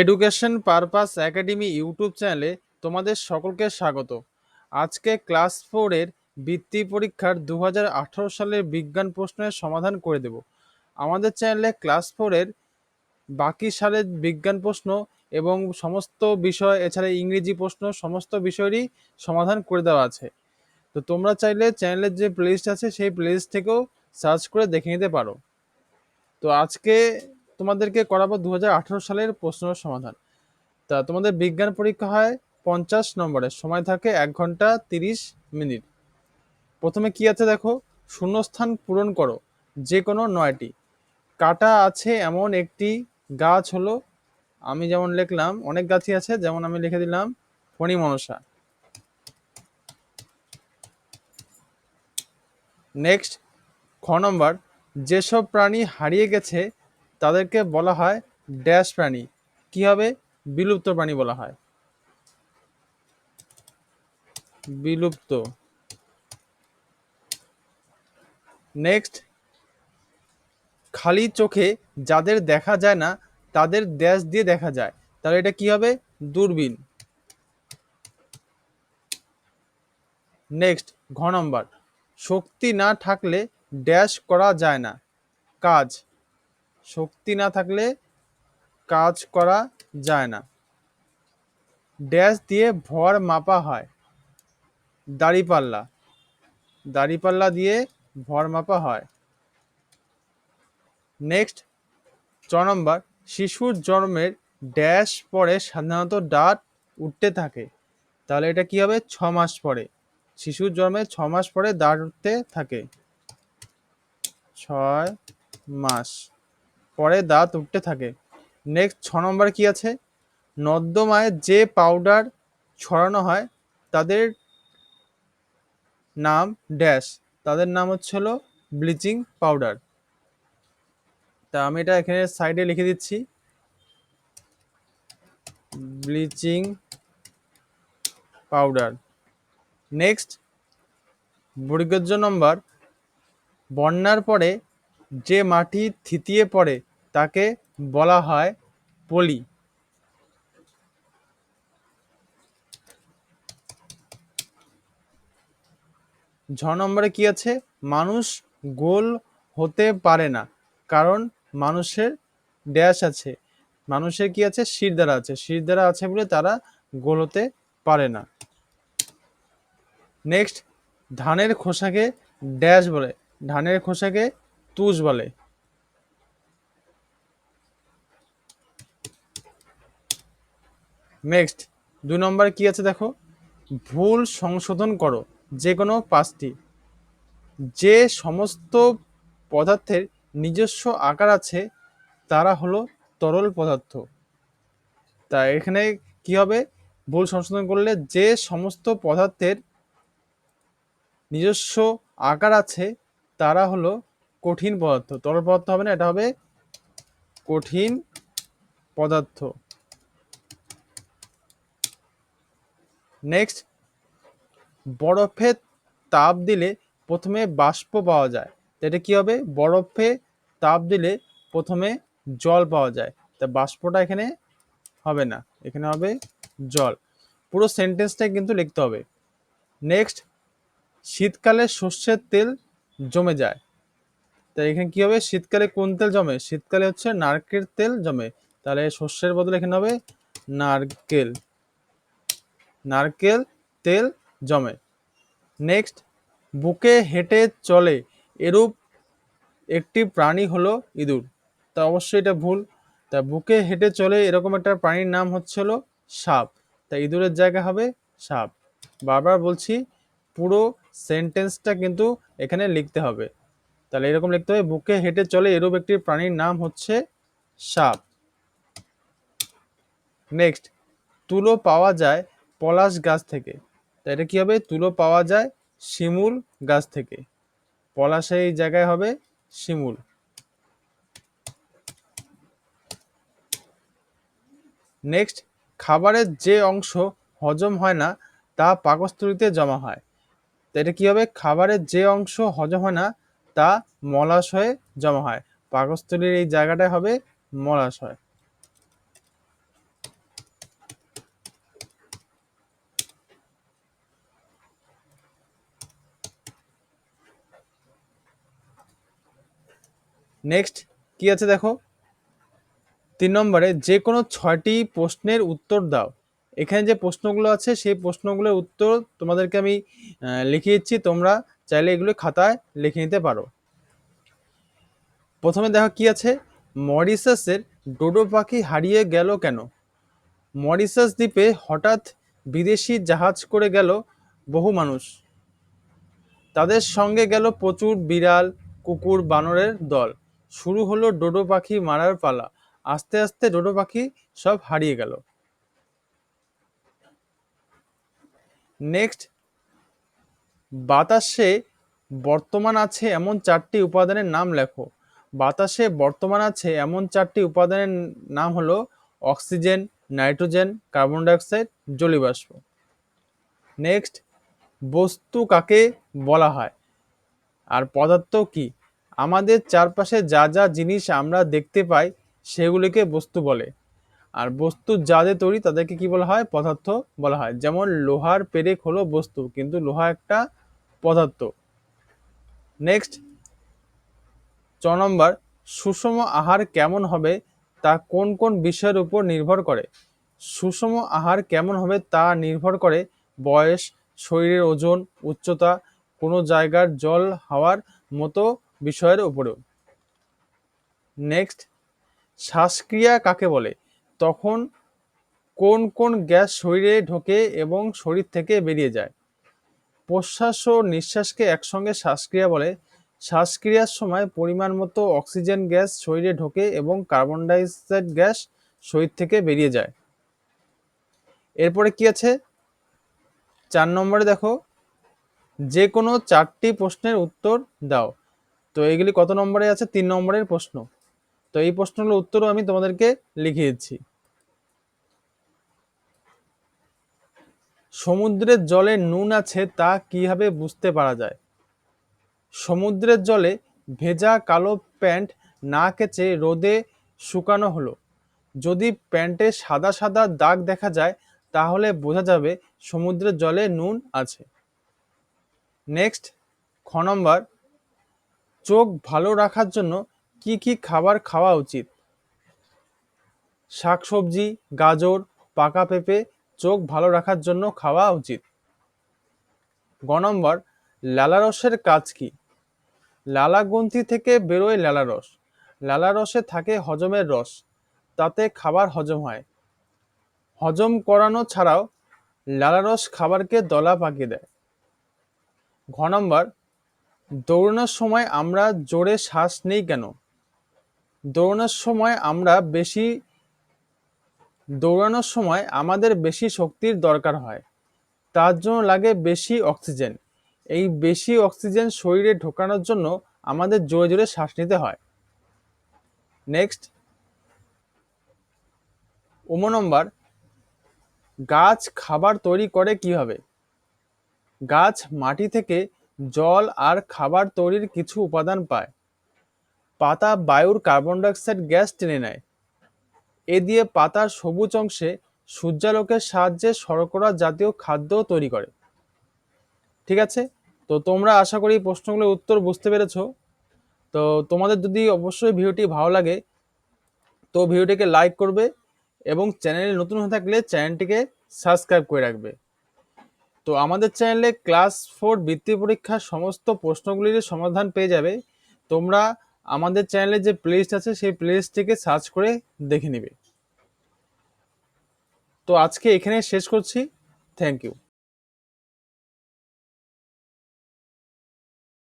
Education purpose academy YouTube চ্যানেলে তোমাদের সকলকে স্বাগত। আজকে ক্লাস ফোরের বৃত্তি পরীক্ষার দু সালের বিজ্ঞান প্রশ্নের সমাধান করে দেব। আমাদের চ্যানেলে ক্লাস ফোরের বাকি সালের বিজ্ঞান প্রশ্ন এবং সমস্ত বিষয়, এছাড়া ইংরেজি প্রশ্ন, সমস্ত বিষয়েরই সমাধান করে দেওয়া আছে। তো তোমরা চাইলে চ্যানেলের যে প্লেলিস্ট আছে, সেই প্লেলিস্ট থেকেও সার্চ করে দেখে নিতে পারো। তো আজকে তোমাদেরকে করাবো দু হাজার আঠারো সালের প্রশ্নের সমাধান। তা তোমাদের বিজ্ঞান পরীক্ষা হয় পঞ্চাশ নম্বরের সময় থাকে এক ঘণ্টা তিরিশ মিনিট। প্রথমে কি আছে দেখো? শূন্যস্থান পূরণ করো যে কোনো নয়টি। কাটা আছে এমন একটি গাছ হলো, আমি যেমন লিখলাম, অনেক গাছই আছে, যেমন আমি লিখে দিলাম ফণি মনসা নেক্সট, খ নম্বর, যেসব প্রাণী হারিয়ে গেছে তাদেরকে বলা হয় ড্যাশ প্রাণী। কি হবে? বিলুপ্ত প্রাণী বলা হয়। বিলুপ্ত। নেক্সট খালি চোখে যাদের দেখা যায় না, তাদের ড্যাশ দিয়ে দেখা যায়। তাহলে এটা কি হবে? দূরবীন। নেক্সট ঘ নম্বর। শক্তি না থাকলে ড্যাশ করা যায় না। কাজ। শক্তি না থাকলে কাজ করা যায় না। ড্যাশ দিয়ে ভর মাপা হয়। দাড়িপাল্লা। দাড়িপাল্লা দিয়ে ভর মাপা হয়। নেক্সট চ নম্বর। শিশুর জন্মের ড্যাশ পরে সাধারণত দাঁত উঠতে থাকে। তাহলে এটা কি হবে? ছ মাস পরে। শিশুর জন্মের ছ মাস পরে দাঁত উঠতে থাকে। ছয় মাস। পরে দাঁত উঠতে থাকে। নেক্সট ছ নম্বর কি আছে? নর্দমায় যে পাউডার ছড়ানো হয়, তাদের নাম ড্যাশ তাদের নাম হচ্ছে হলো ব্লিচিং পাউডার তা আমি এটা এখানে সাইডে লিখে দিচ্ছি। ব্লিচিং পাউডার নেক্সট বর্গজ নম্বর, বন্যার পরে যে মাটি থিতিয়ে পড়ে তাকে বলা হয় পলি। ঝ নম্বরে কি আছে? মানুষ গোল হতে পারে না, কারণ মানুষের ড্যাশ আছে। মানুষের কি আছে? শির দ্বারা আছে। শির দ্বারা আছে বলে তারা গোল হতে পারে না। নেক্সট, ধানের খোসাকে ড্যাশ বলে। ধানের খোসাকে তুষ বলে। নেক্সট দুই নম্বর কি আছে দেখো? ভুল সংশোধন করো, যে কোনো পাঁচটি। যে সমস্ত পদার্থের নিজস্ব আকার আছে, তারা হলো তরল পদার্থ। তা এখানে কি হবে? ভুল সংশোধন করলে যে সমস্ত পদার্থের নিজস্ব আকার আছে, তারা হলো কঠিন পদার্থ। তরল পদার্থ হবে না, এটা হবে কঠিন পদার্থ। নেক্সট বরফে তাপ দিলে প্রথমে বাষ্প পাওয়া যায়। এটা কি হবে? বরফে তাপ দিলে প্রথমে জল পাওয়া যায়। তা বাষ্পটা এখানে হবে না। এখানে হবে জল। পুরো সেন্টেন্সটাই কিন্তু লিখতে হবে। নেক্সট শীতকালে সর্ষের তেল জমে যায়। তা এখানে কি হবে? শীতকালে কোন তেল জমে? শীতকালে হচ্ছে নারকেল তেল জমে। তাহলে সর্ষের বদলে এখানে হবে নারকেল। নারকেল, তেল জমে। নেক্সট, বুকে হেঁটে চলে। এরূপ একটি প্রাণী হলো ইঁদুর। তা অবশ্যই এটা ভুল। তা বুকে হেঁটে চলে এরকম একটা প্রাণীর নাম হচ্ছে হলো সাপ। তা ইঁদুরের জায়গা হবে সাপ। বারবার বলছি, পুরো সেন্টেন্সটা কিন্তু এখানে লিখতে হবে। তাহলে এরকম লিখতে হবে, বুকে হেঁটে চলে এরূপ একটি প্রাণীর নাম হচ্ছে সাপ। নেক্সট, তুলো পাওয়া যায় পলাশ গাছ থেকে। তা এটা কী হবে? তুলো পাওয়া যায় শিমুল গাছ থেকে। পলাশে এই জায়গায় হবে শিমুল। নেক্সট, খাবারের যে অংশ হজম হয় না, তা পাকস্থলিতে জমা হয়। তো এটা কী হবে? খাবারের যে অংশ হজম হয় না, তা মলাশয়ে জমা হয়। পাকস্থলীর এই জায়গাটায় হবে মলাশয়। নেক্সট কি আছে দেখো? তিন নম্বরে যে কোনো ছয়টি প্রশ্নের উত্তর দাও। এখানে যে প্রশ্নগুলো আছে, সেই প্রশ্নগুলোর উত্তর তোমাদেরকে আমি লিখে দিচ্ছি। তোমরা চাইলে এগুলো খাতায় লিখে নিতে পারো। প্রথমে দেখো কি আছে? মরিসাসের ডোডো পাখি হারিয়ে গেল কেন? মরিসাস দ্বীপে হঠাৎ বিদেশি জাহাজ করে গেল বহু মানুষ। তাদের সঙ্গে গেল প্রচুর বিড়াল, কুকুর, বানরের দল। শুরু হলো ডোডো পাখি মারার পালা। আস্তে আস্তে ডোডো পাখি সব হারিয়ে গেল। নেক্সট, বাতাসে বর্তমান আছে এমন চারটি উপাদানের নাম লেখো। বাতাসে বর্তমান আছে এমন চারটি উপাদানের নাম হলো অক্সিজেন, নাইট্রোজেন, কার্বন ডাইঅক্সাইড জলীয়বাষ্প নেক্সট, বস্তু কাকে বলা হয়? আর পদার্থ কি? আমাদের চারপাশে যা যা জিনিস আমরা দেখতে পাই, সেগুলিকে বস্তু বলে। আর বস্তু যাদের তৈরি, তাদেরকে কি বলা হয়? পদার্থ বলা হয়। যেমন লোহার পেরেক হলো বস্তু, কিন্তু লোহা একটা পদার্থ। নেক্সট চ নম্বর, সুষম আহার কেমন হবে, তা কোন কোন বিষয়ের উপর নির্ভর করে? সুষম আহার কেমন হবে, তা নির্ভর করে বয়স, শরীরের ওজন, উচ্চতা, কোনো জায়গার জল, হাওয়ার মতো বিষয়ের উপরেও। নেক্সট শ্বাসক্রিয়া কাকে বলে? তখন কোন কোন গ্যাস শরীরে ঢোকে এবং শরীর থেকে বেরিয়ে যায়? প্রশ্বাস ও নিঃশ্বাসকে একসঙ্গে শ্বাসক্রিয়া বলে। শ্বাসক্রিয়ার সময় পরিমাণ মতো অক্সিজেন গ্যাস শরীরে ঢোকে এবং কার্বন ডাইঅক্সাইড গ্যাস শরীর থেকে বেরিয়ে যায়। এরপরে কি আছে? চার নম্বরে দেখো, যে কোনো চারটি প্রশ্নের উত্তর দাও। তো এগুলি কত নম্বরে আছে? তিন নম্বরের প্রশ্ন। তো এই প্রশ্নগুলোর উত্তরও আমি তোমাদেরকে লিখে দিচ্ছি। সমুদ্রের জলে নুন আছে তা কীভাবে বুঝতে পারা যায়? সমুদ্রের জলে ভেজা কালো প্যান্ট না কেচে রোদে শুকানো হলো। যদি প্যান্টে সাদা সাদা দাগ দেখা যায়, তাহলে বোঝা যাবে সমুদ্রের জলে নুন আছে। নেক্সট, খ নম্বর। চোখ ভালো রাখার জন্য কি কি খাবার খাওয়া উচিত? শাকসবজি, গাজর, পাকা পেঁপে চোখ ভালো রাখার জন্য খাওয়া উচিত। গ নম্বর, লালারসের কাজ কি? লালাগ্রন্থি থেকে বেরোয় লালারস। লালারসে থাকে হজমের রস, তাতে খাবার হজম হয়। হজম করানো ছাড়াও লালারস খাবারকে দলা পাকিয়ে দেয়। ঘ নম্বর দৌড়ানোর সময় আমরা জোরে শ্বাস নেই কেন? দৌড়ানোর সময় আমরা বেশি, দৌড়ানোর সময় আমাদের বেশি শক্তির দরকার হয়। তার জন্য লাগে বেশি অক্সিজেন। এই বেশি অক্সিজেন শরীরে ঢোকানোর জন্য আমাদের জোরে জোরে শ্বাস নিতে হয়। নেক্সট। উম নম্বর, গাছ খাবার তৈরি করে কীভাবে? গাছ মাটি থেকে জল আর খাবার তৈরির কিছু উপাদান পায়। পাতা বায়ুর কার্বন ডাইঅক্সাইড গ্যাস টেনে নেয়। এ দিয়ে পাতার সবুজ অংশে সূর্যালোকের সাহায্যে শর্করা জাতীয় খাদ্য তৈরি করে। ঠিক আছে? তো তোমরা আশা করি প্রশ্নগুলোর উত্তর বুঝতে পেরেছ। তো তোমাদের যদি অবশ্যই ভিডিওটি ভালো লাগে, তো ভিডিওটিকে লাইক করবে এবং চ্যানেলে নতুন হয়ে থাকলে চ্যানেলটিকে সাবস্ক্রাইব করে রাখবে। তো আমাদের চ্যানেলে ক্লাস ফোর বৃত্তি পরীক্ষার সমস্ত প্রশ্নগুলির সমাধান পেয়ে যাবে। তোমরা আমাদের চ্যানেলে যে প্লেলিস্ট আছে, সেই প্লেলিস্টটিকে সার্চ করে দেখে নিবে। তো আজকে এখানে শেষ করছি। Thank you